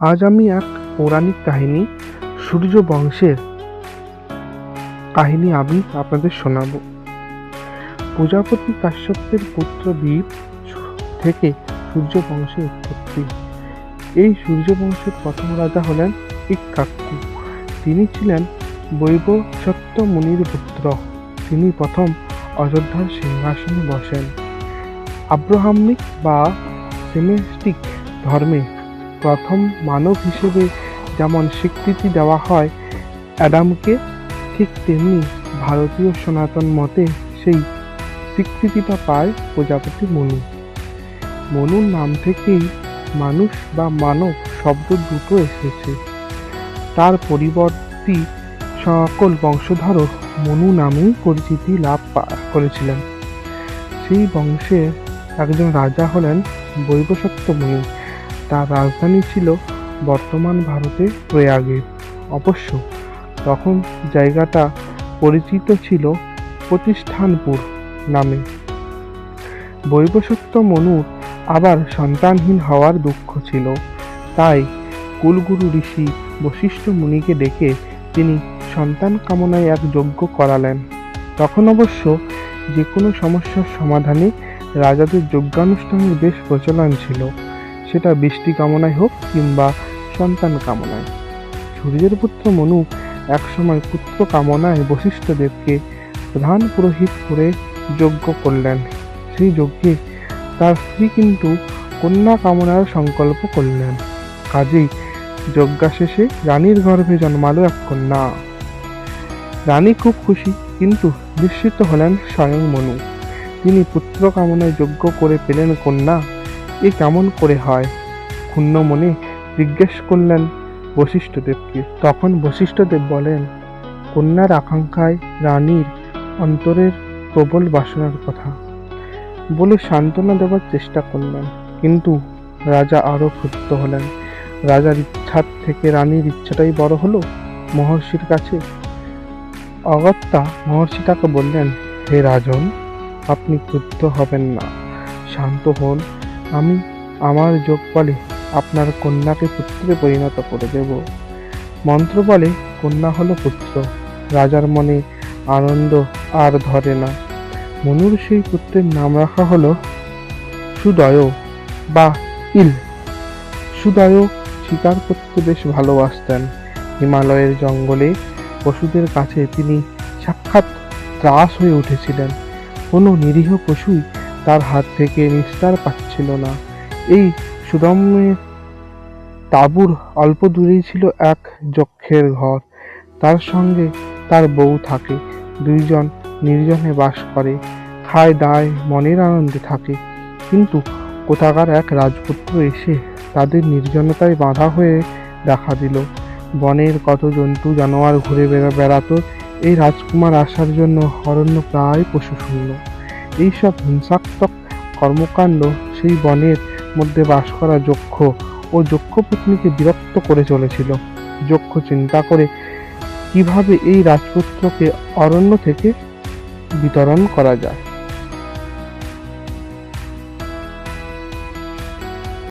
আজ আমি এক পৌরাণিক কাহিনী সূর্য বংশের কাহিনী আমি আপনাদের শোনাবো। প্রজাপতি কাশ্যপের পুত্র বীর থেকে সূর্য বংশের উৎপত্তি। এই সূর্য বংশের প্রথম রাজা হলেন ইক্কাক্কু তিনি ছিলেন বৈবসত্য মুনির পুত্র। তিনি প্রথম অযোধ্যার সিংহাসনে বসেন। আব্রাহামিক বা সেমেস্টিক ধর্মে প্রথম মানব হিসেবে যেমন স্বীকৃতি দেওয়া হয়, অ্যাডামকে ঠিক তেমনি ভারতীয় সনাতন মতে সেই স্বীকৃতিটা পায় প্রজাপতি মনু। মনুর নাম থেকেই মানুষ বা মানব শব্দ দুটো এসেছে। তার পরিবর্তী সকল বংশধরও মনু নামেই পরিচিতি লাভ করেছিলেন। সেই বংশের একজন রাজা হলেন বৈবসত্য মুনি তার রাজধানী ছিল বর্তমান ভারতের প্রয়াগে। অবশ্য তখন জায়গাটা পরিচিত ছিল প্রতিষ্ঠানপুর নামে। বৈবসত্য মনুর আবার সন্তানহীন হওয়ার দুঃখ ছিল। তাই কুলগুরু ঋষি বশিষ্ঠ মুনিকে ডেকে তিনি সন্তান কামনায় এক যজ্ঞ করালেন। তখন অবশ্য যে কোনো সমস্যার সমাধানে রাজাদের যজ্ঞানুষ্ঠানের বেশ প্রচলন ছিল। সেটা বৃষ্টি কামনায় হোক কিংবা সন্তান কামনায়। সূর্যের পুত্র মনু একসময় পুত্র কামনায় বশিষ্ঠদেবকে প্রধান পুরোহিত করে যজ্ঞ করলেন। সেই যজ্ঞে তার স্ত্রী কিন্তু কন্যা কামনার সংকল্প করলেন। কাজেই যজ্ঞা শেষে রানীর গর্ভে জন্মালো এক কন্যা। রানী খুব খুশি, কিন্তু বিস্মিত হলেন স্বয়ং মনু। তিনি পুত্র কামনায় যজ্ঞ করে পেলেন কন্যা। এ কেমন করে হয়? ক্ষুণ্ণ মনে জিজ্ঞেস করলেন বশিষ্ঠদেবকে। তখন বশিষ্ঠদেব বলেন, কন্যার আকাঙ্ক্ষায় রানীর অন্তরের প্রবল বাসনার কথা। বলে সান্ত্বনা দেওয়ার চেষ্টা করলেন, কিন্তু রাজা আরও ক্ষুব্ধ হলেন। রাজার ইচ্ছার থেকে রানীর ইচ্ছাটাই বড় হলো মহর্ষির কাছে। অগত্যা মহর্ষি তাকে বললেন, হে রাজন, আপনি ক্রুদ্ধ হবেন না, শান্ত হন আমি আমার যোগ বলে আপনার কন্যাকে পুত্রে পরিণত করে দেব। মন্ত্র বলে কন্যা হলো পুত্র। রাজার মনে আনন্দ আর ধরে না। মনুর সেই পুত্রের নাম রাখা হলো সুদয় বা ইল। সুদয় শিকার করতে বেশ ভালোবাসতেন। হিমালয়ের জঙ্গলে পশুদের কাছে তিনি সাক্ষাৎ ত্রাস হয়ে উঠেছিলেন। কোনো নিরীহ পশুই তার হাত থেকে নিস্তার পাচ্ছিল না। এই সুদম্যের তাঁবুর অল্প দূরেই ছিল এক যক্ষের ঘর। তার সঙ্গে তার বউ থাকে। দুইজন নির্জনে বাস করে। খায় দায়, মনের আনন্দে থাকে। কিন্তু কোথাকার এক রাজপুত্র এসে তাদের নির্জনতায় বাধা হয়ে দেখা দিল। বনের কত জন্তু জানোয়ার ঘুরে বেড়া, বেড়াতো। এই রাজকুমার আসার জন্য অরণ্য প্রায় পশু শূন্য এইসব হিংসাত্মক কর্মকাণ্ড সেই বনের মধ্যে বাস করা যক্ষ ও যক্ষ পত্নীকে বিরক্ত করে চলেছিল। যক্ষ চিন্তা করে কীভাবে এই রাজপুত্রকে অরণ্য থেকে বিতরণ করা যায়।